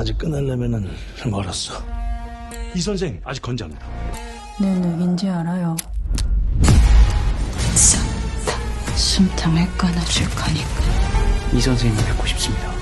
아직 끝내려면은 멀었어. 이 선생 아직 건재합니다. 내 누군지 알아요. 숨통을 끊어줄 거니까. 이 선생님 뵙고 싶습니다.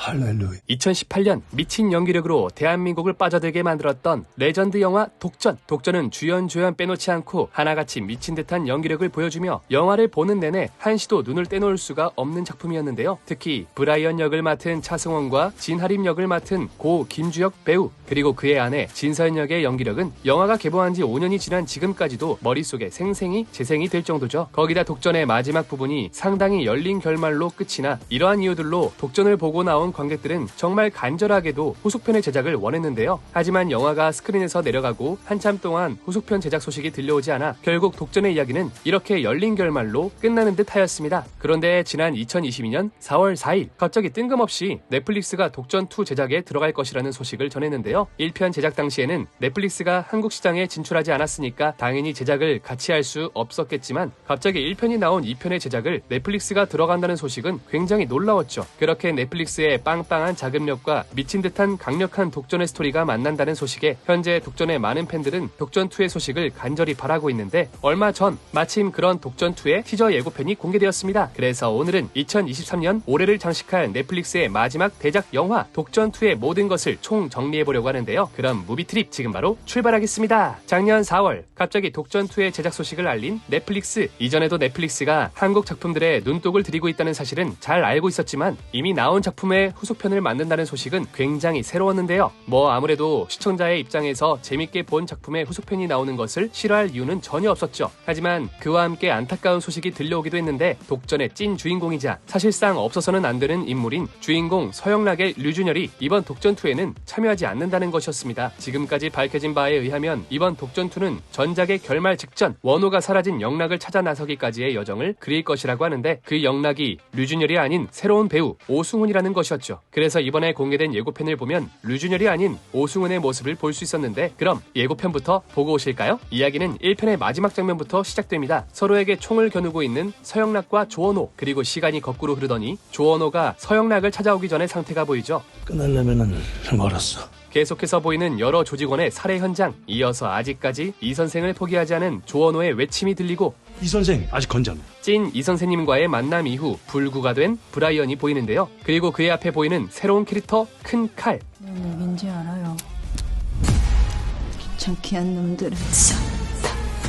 할렐루야. 2018년 미친 연기력으로 대한민국을 빠져들게 만들었던 레전드 영화 독전. 독전은 주연 조연 빼놓지 않고 하나같이 미친 듯한 연기력을 보여주며 영화를 보는 내내 한시도 눈을 떼놓을 수가 없는 작품이었는데요. 특히 브라이언 역을 맡은 차승원과 진하림 역을 맡은 고 김주혁 배우 그리고 그의 아내 진서연 역의 연기력은 영화가 개봉한 지 5년이 지난 지금까지도 머릿속에 생생히 재생이 될 정도죠. 거기다 독전의 마지막 부분이 상당히 열린 결말로 끝이 나 이러한 이유들로 독전을 보고 나온 관객들은 정말 간절하게도 후속편의 제작을 원했는데요. 하지만 영화가 스크린에서 내려가고 한참 동안 후속편 제작 소식이 들려오지 않아 결국 독전의 이야기는 이렇게 열린 결말로 끝나는 듯 하였습니다. 그런데 지난 2022년 4월 4일 갑자기 뜬금없이 넷플릭스가 독전2 제작에 들어갈 것이라는 소식을 전했는데요. 1편 제작 당시에는 넷플릭스가 한국 시장에 진출하지 않았으니까 당연히 제작을 같이 할 수 없었겠지만 갑자기 1편이 나온 2편의 제작을 넷플릭스가 들어간다는 소식은 굉장히 놀라웠죠. 그렇게 넷플릭스의 빵빵한 자금력과 미친 듯한 강력한 독전의 스토리가 만난다는 소식에 현재 독전의 많은 팬들은 독전2의 소식을 간절히 바라고 있는데 얼마 전 마침 그런 독전2의 티저 예고편이 공개되었습니다. 그래서 오늘은 2023년 올해를 장식할 넷플릭스의 마지막 대작 영화 독전2의 모든 것을 총 정리해보려고 하는데요. 그럼 무비트립 지금 바로 출발하겠습니다. 작년 4월 갑자기 독전2의 제작 소식을 알린 넷플릭스 이전에도 넷플릭스가 한국 작품들의 눈독을 들이고 있다는 사실은 잘 알고 있었지만 이미 나온 작품의 후속편을 만든다는 소식은 굉장히 새로웠는데요. 뭐 아무래도 시청자의 입장에서 재밌게 본 작품의 후속편이 나오는 것을 싫어할 이유는 전혀 없었죠. 하지만 그와 함께 안타까운 소식이 들려오기도 했는데 독전의 찐 주인공이자 사실상 없어서는 안 되는 인물인 주인공 서영락의 류준열이 이번 독전2에는 참여하지 않는다는 것이었습니다. 지금까지 밝혀진 바에 의하면 이번 독전2는 전작의 결말 직전 원호가 사라진 영락을 찾아 나서기까지의 여정을 그릴 것이라고 하는데 그 영락이 류준열이 아닌 새로운 배우 오승훈이라는 것이었죠. 그래서 이번에 공개된 예고편을 보면 류준열이 아닌 오승훈의 모습을 볼 수 있었는데 그럼 예고편부터 보고 오실까요? 이야기는 1편의 마지막 장면부터 시작됩니다. 서로에게 총을 겨누고 있는 서영락과 조원호 그리고 시간이 거꾸로 흐르더니 조원호가 서영락을 찾아오기 전의 상태가 보이죠. 끝내려면은 멀었어. 계속해서 보이는 여러 조직원의 살해 현장 이어서 아직까지 이 선생을 포기하지 않은 조원호의 외침이 들리고 이 선생 아직 건재합니다. 찐이 선생님과의 만남 이후 불구가 된 브라이언이 보이는데요. 그리고 그의 앞에 보이는 새로운 캐릭터 큰 칼. 내 누군지 알아요. 귀찮게 한 놈들은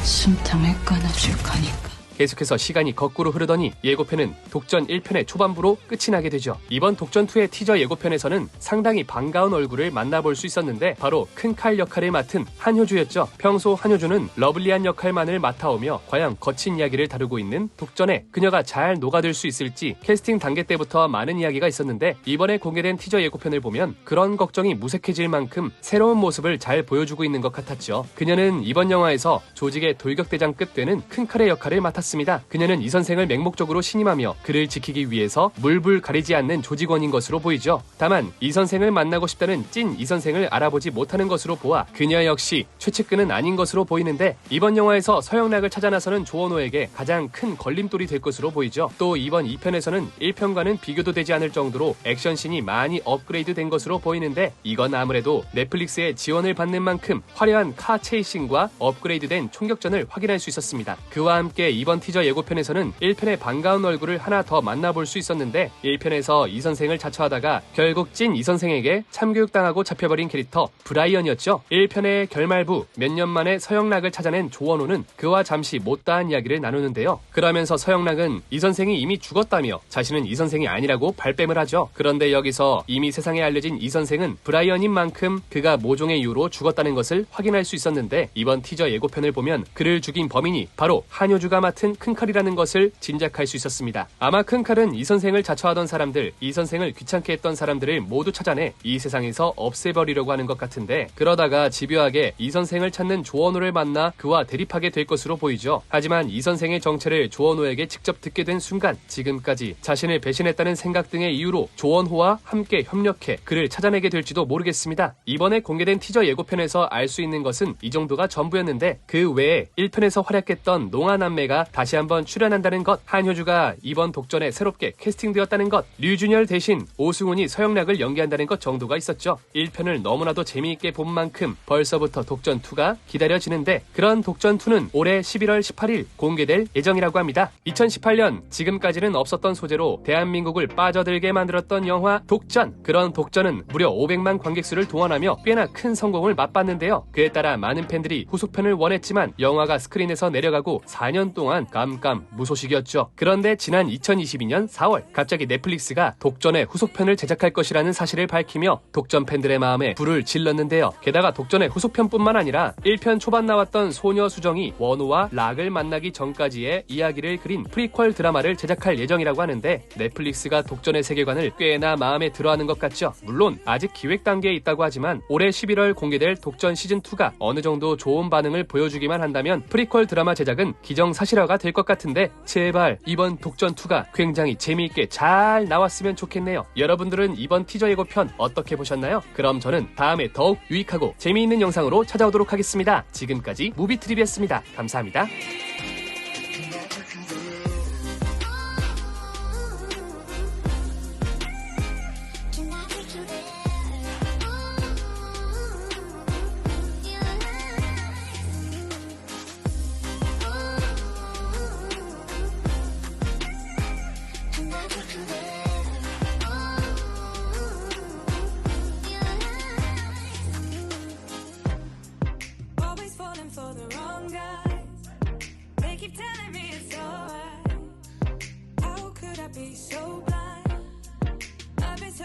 숨통을 끊어줄 거니까. 계속해서 시간이 거꾸로 흐르더니 예고편은 독전 1편의 초반부로 끝이 나게 되죠. 이번 독전 2의 티저 예고편에서는 상당히 반가운 얼굴을 만나볼 수 있었는데 바로 큰 칼 역할을 맡은 한효주였죠. 평소 한효주는 러블리한 역할만을 맡아오며 과연 거친 이야기를 다루고 있는 독전에 그녀가 잘 녹아들 수 있을지 캐스팅 단계 때부터 많은 이야기가 있었는데 이번에 공개된 티저 예고편을 보면 그런 걱정이 무색해질 만큼 새로운 모습을 잘 보여주고 있는 것 같았죠. 그녀는 이번 영화에서 조직의 돌격대장급 되는 큰 칼의 역할을 맡았습니다. 그녀는 이 선생을 맹목적으로 신임하며 그를 지키기 위해서 물불 가리지 않는 조직원인 것으로 보이죠. 다만 이 선생을 만나고 싶다는 찐 이 선생을 알아보지 못하는 것으로 보아 그녀 역시 최측근은 아닌 것으로 보이는데 이번 영화에서 서영락을 찾아 나서는 조원호에게 가장 큰 걸림돌이 될 것으로 보이죠. 또 이번 2편에서는 1편과는 비교도 되지 않을 정도로 액션씬이 많이 업그레이드 된 것으로 보이는데 이건 아무래도 넷플릭스의 지원을 받는 만큼 화려한 카 체이싱과 업그레이드된 총격전을 확인할 수 있었습니다. 그와 함께 이번 티저 예고편에서는 1편의 반가운 얼굴을 하나 더 만나볼 수 있었는데 1편에서 이 선생을 자처하다가 결국 찐 이 선생에게 참교육당하고 잡혀버린 캐릭터 브라이언이었죠. 1편의 결말부 몇 년 만에 서영락을 찾아낸 조원호는 그와 잠시 못다한 이야기를 나누는데요. 그러면서 서영락은 이 선생이 이미 죽었다며 자신은 이 선생이 아니라고 발뺌을 하죠. 그런데 여기서 이미 세상에 알려진 이 선생은 브라이언인 만큼 그가 모종의 이유로 죽었다는 것을 확인할 수 있었는데 이번 티저 예고편을 보면 그를 죽인 범인이 바로 한효주가 맡은 큰 칼이라는 것을 짐작할 수 있었습니다. 아마 큰 칼은 이 선생을 자처하던 사람들, 이 선생을 귀찮게 했던 사람들을 모두 찾아내 이 세상에서 없애버리려고 하는 것 같은데 그러다가 집요하게 이 선생을 찾는 조원호를 만나 그와 대립하게 될 것으로 보이죠. 하지만 이 선생의 정체를 조원호에게 직접 듣게 된 순간 지금까지 자신을 배신했다는 생각 등의 이유로 조원호와 함께 협력해 그를 찾아내게 될지도 모르겠습니다. 이번에 공개된 티저 예고편에서 알 수 있는 것은 이 정도가 전부였는데 그 외에 1편에서 활약했던 농아 남매가 다시 한번 출연한다는 것, 한효주가 이번 독전에 새롭게 캐스팅되었다는 것, 류준열 대신 오승훈이 서영락을 연기한다는 것 정도가 있었죠. 1편을 너무나도 재미있게 본 만큼 벌써부터 독전2가 기다려지는데 그런 독전2는 올해 11월 18일 공개될 예정이라고 합니다. 2018년 지금까지는 없었던 소재로 대한민국을 빠져들게 만들었던 영화 독전. 그런 독전은 무려 500만 관객수를 동원하며 꽤나 큰 성공을 맛봤는데요. 그에 따라 많은 팬들이 후속편을 원했지만 영화가 스크린에서 내려가고 4년 동안 깜깜 무소식이었죠. 그런데 지난 2022년 4월 갑자기 넷플릭스가 독전의 후속편을 제작할 것이라는 사실을 밝히며 독전 팬들의 마음에 불을 질렀는데요. 게다가 독전의 후속편뿐만 아니라 1편 초반 나왔던 소녀 수정이 원우와 락을 만나기 전까지의 이야기를 그린 프리퀄 드라마를 제작할 예정이라고 하는데 넷플릭스가 독전의 세계관을 꽤나 마음에 들어하는 것 같죠. 물론 아직 기획 단계에 있다고 하지만 올해 11월 공개될 독전 시즌 2가 어느 정도 좋은 반응을 보여주기만 한다면 프리퀄 드라마 제작은 기정사실화가 될 것 같은데 제발 이번 독전2가 굉장히 재미있게 잘 나왔으면 좋겠네요. 여러분들은 이번 티저 예고편 어떻게 보셨나요? 그럼 저는 다음에 더욱 유익하고 재미있는 영상으로 찾아오도록 하겠습니다. 지금까지 무비트립이었습니다. 감사합니다.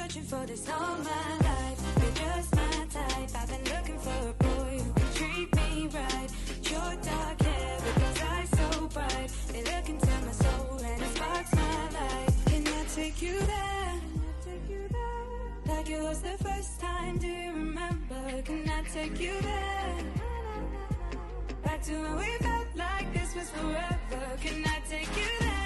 Searching for this all my life. You're just my type. I've been looking for a boy who can treat me right. Your dark hair with those eyes so bright. They look into my soul and it sparks my life. Can I take you there? Take you there? Like it was the first time. Do you remember? Can I take you there? Back to when we felt like this was forever. Can I take you there?